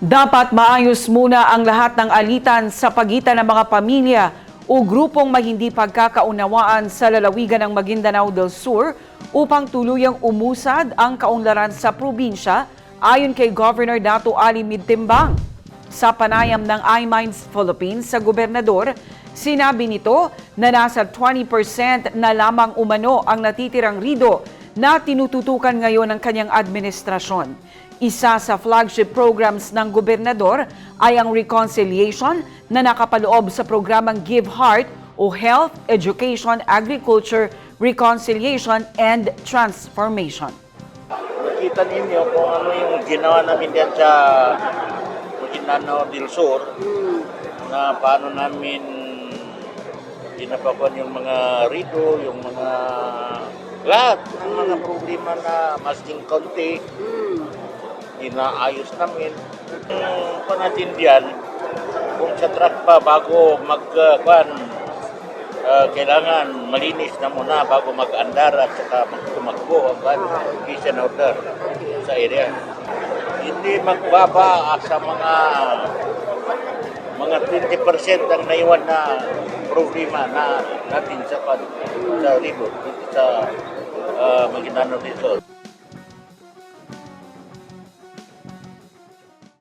Dapat maayos muna ang lahat ng alitan sa pagitan ng mga pamilya o grupong may hindi pagkakaunawaan sa lalawigan ng Maguindanao del Sur upang tuluyang umusad ang kaunlaran sa probinsya ayon kay Governor Dato Ali Midtimbang. Sa panayam ng iMinds Philippines sa gobernador, sinabi nito na nasa 20% na lamang umano ang natitirang rido na tinututukan ngayon ng kanyang administrasyon. Isa sa flagship programs ng gobernador ay ang reconciliation na nakapaloob sa programang Give Heart o Health, Education, Agriculture, Reconciliation and Transformation. Nakita ninyo kung ano yung ginawa namin diyan sa Maguindanao del Sur na paano namin pinapakuan yung mga rito, yung mga lahat ng mga problema na masking konti inaayos namin. Yung pa natin diyan, kung sa truck pa bago mag uh, kwan, ah, kailangan malinis na muna bago mag-andar at saka magtumakbo ang kwan, peace and order sa area. Hindi magbaba sa mga mga 20% ang naiwan na problema na natin sa sa ribo dito sa uh, Maguindanao Rizal.